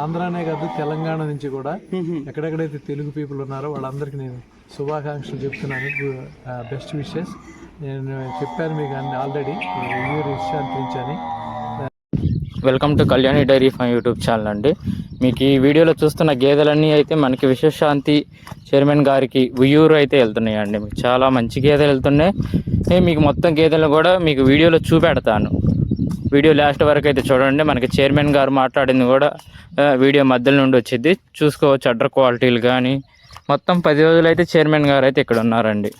ఆంధ్రానే కాదు తెలంగాణ నుంచి కూడా ఎక్కడెక్కడైతే తెలుగు పీపుల్ ఉన్నారో వాళ్ళందరికీ నేను శుభాకాంక్షలు చెప్తున్నాను. బెస్ట్ విషెస్ నేను చెప్పాను మీకు అన్ని ఆల్రెడీ విషయాన్ని పెంచని welcome to Kalyani dairy farm YouTube channel అండి. మీకు ఈ వీడియోలో చూస్తున్న గేదెలన్నీ అయితే మనకి విశ్వశాంతి చైర్మన్ గారికి ఉయ్యూరు అయితే వెళ్తున్నాయండి. మీకు చాలా మంచి గేదెలు వెళ్తున్నాయి. నేను మీకు మొత్తం గేదెలు కూడా మీకు వీడియోలో చూపెడతాను. వీడియో లాస్ట్ వరకు అయితే చూడండి. మనకి చైర్మన్ గారు మాట్లాడింది కూడా వీడియో మధ్యలో నుండి వచ్చింది. చూసుకోవచ్చు అడ్డర్ క్వాలిటీలు కానీ మొత్తం పది రోజులు అయితే చైర్మన్ గారు అయితే ఇక్కడ ఉన్నారండి.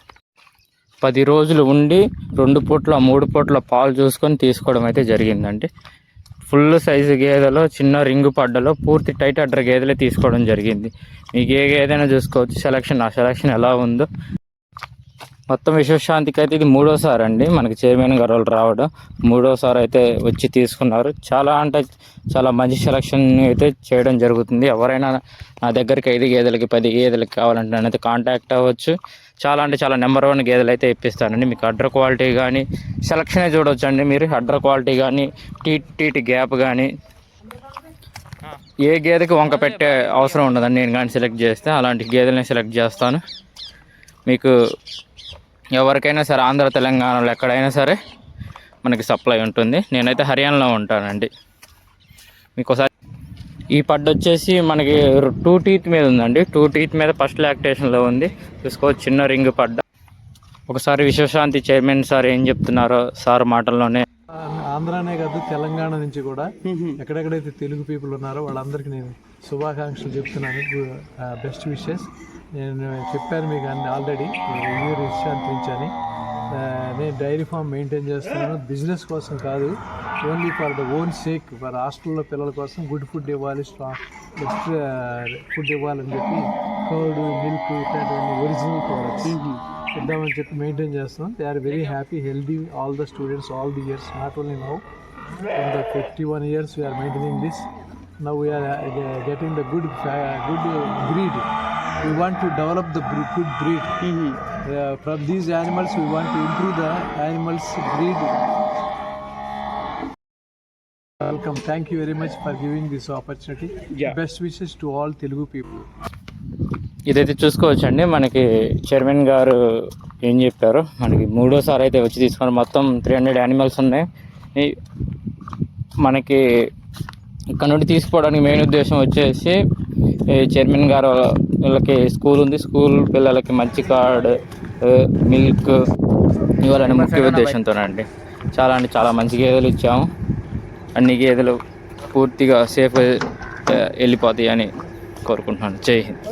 పది రోజులు ఉండి రెండు పూట్ల మూడు పూట్ల పాలు చూసుకొని తీసుకోవడం అయితే జరిగిందండి. ఫుల్ సైజు గేదెలో చిన్న రింగు పడ్డలో పూర్తి టైట్ అడ్డర్ గేదెలే తీసుకోవడం జరిగింది. మీకు ఏ గేదైనా చూసుకోవచ్చు. సెలక్షన్ ఆ సెలక్షన్ ఎలా ఉందో మొత్తం విశ్వశాంతికి అయితే ఇది మూడోసారి అండి. మనకి చైర్మన్ గారు వాళ్ళు రావడం మూడోసారి అయితే వచ్చి తీసుకున్నారు. చాలా అంటే చాలా మంచి సెలక్షన్ అయితే చేయడం జరుగుతుంది. ఎవరైనా నా దగ్గరికి ఐదు గేదెలకి పది గేదెలకి కావాలంటే నేనైతే కాంటాక్ట్ అవ్వచ్చు. చాలా అంటే చాలా నెంబర్ వన్ గేదెలు అయితే ఇప్పిస్తానండి. మీకు అడ్డర్ క్వాలిటీ కానీ సెలక్షనే చూడవచ్చు అండి మీరు. అడ్డర్ క్వాలిటీ కానీ టీట్ టీటీ గ్యాప్ కానీ ఏ గేదెకి వంక పెట్టే అవసరం ఉండదండి. నేను కానీ సెలెక్ట్ చేస్తే అలాంటి గేదెలని సెలెక్ట్ చేస్తాను. మీకు ఎవరికైనా సరే ఆంధ్ర తెలంగాణలో ఎక్కడైనా సరే మనకి సప్లై ఉంటుంది. నేనైతే హర్యానాలో ఉంటానండి. మీకు ఒకసారి ఈ పడ్డ వచ్చేసి మనకి టూ టీత్ మీద ఉందండి. టూ టీత్ మీద ఫస్ట్ లాక్టేషన్లో ఉంది. చూసుకోవచ్చు చిన్న రింగ్ పడ్డ. ఒకసారి విశ్వశాంతి చైర్మన్ సార్ ఏం చెప్తున్నారో సార్ మాటల్లోనే. ఆంధ్రానే కాదు తెలంగాణ నుంచి కూడా ఎక్కడెక్కడైతే తెలుగు పీపుల్ ఉన్నారో వాళ్ళందరికీ నేను శుభాకాంక్షలు చెప్తున్నాను. Best wishes. నేను చెప్పాను మీకు అన్ని ఆల్రెడీ. విషయాన్ని పెంచని నేను డైరీ ఫామ్ మెయింటైన్ చేస్తున్నాను. బిజినెస్ కోసం కాదు. Only for the own sake for హాస్టల్లో పిల్లల కోసం గుడ్ ఫుడ్ ఇవ్వాలి స్ట్రాంగ్ బెస్ట్ ఫుడ్ ఇవ్వాలని చెప్పి కర్డ్ మిల్క్ ఇట్లాంటివన్నీ ఒరిజినల్ ప్రోడక్ట్స్ ఇద్దామని చెప్పి మెయింటైన్ చేస్తున్నాం they are very happy healthy all the students all the years not only now in the fifty one years we are maintaining this now we are getting the good good breed we want to develop the good breed. Uh, from these animals, we want to improve the animals' breed. Welcome. Thank you very much for giving this opportunity. Yeah. Best wishes to all Telugu people. ఇదైతే చూసుకోవచ్చండి మనకి chairman గారు ఏం చెప్పారు మనకి మూడోసారి అయితే వచ్చి తీసుకొని మొత్తం త్రీ హండ్రెడ్ యానిమల్స్ ఉన్నాయి మనకి ఇక్కడ నుండి తీసుకోవడానికి మెయిన్ ఉద్దేశం వచ్చేసి చైర్మన్ గారు వీళ్ళకి స్కూల్ ఉంది. స్కూల్ పిల్లలకి మంచి కార్డ్ మిల్క్ ఇవ్వాలనే ముఖ్య ఉద్దేశంతోనండి. చాలా అంటే చాలా మంచి గేదెలు ఇచ్చాము. అన్ని గేదెలు పూర్తిగా సేఫ్ వెళ్ళిపోతాయి అని కోరుకుంటున్నాను. జై హింద్.